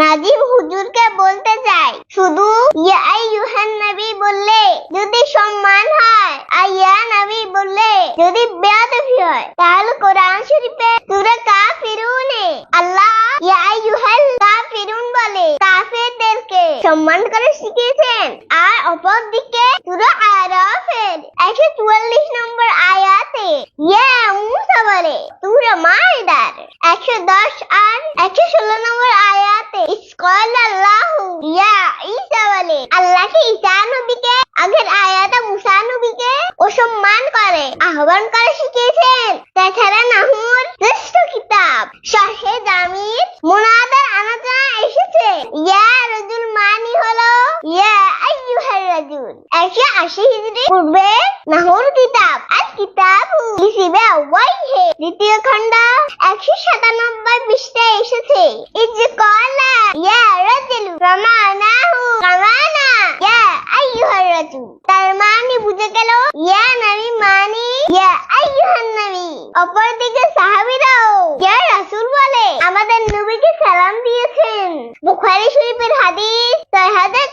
নাজিম হুজুরকে বলতে চাই শুধু ইয়া আইয়ুহান নবী বললে যদি সম্মান হয় আর ইয়া নবী বললে যদি বেয়াদবি হয়, তাহলে কোরআন শরীফে সূরা কাফিরুনে আল্লাহ ইয়া আইয়ুহাল কাফিরুন বলে, কাফেরদেরকে সম্মান করে শিখিয়েছেন। আর অপরদিকে সূরা আরাফের 144 নম্বর আয়াতে ইয়া মুসা বলে সূরা মাইদার 110 আর 116 নম্বর আয়াতে ইসকাল আল্লাহু ইয়া ঈসা বলে। আল্লাহকে ঈসা নবীকে, আগের আয়াতে মুসা নবীকে অসম্মান করে, আহ্বান করে শিখিয়েছেন। তাছাড়া নাহুর শ্রেষ্ঠ কিতাব, শাহে জামির মুনাদার আলোচনা এসেছে। ইয়া রাজুল মানি হলো, ইয়া আইয়ুহার রাজুল। একশো আশি হিজরি পূর্বে নাহুর কিতাব আল কিতাব লিসিবে ওয়াইহে দ্বিতীয় খণ্ড একশো সাতানব্বই পৃষ্ঠায় এসেছে। ইজ কলা ইয়া রাজুল প্রমানাহু কামানা ইয়া রাজুল তার মানে বুঝে গেল ইয়া নবী মানে ইয়া আইয়ুহান নবী অপরদিকে সাহাবীরাও ইয়া রাসূল বলে আমাদের নবীকে সালাম দিয়েছেন বুখারী শরীফের হাদিস ছয় হাজার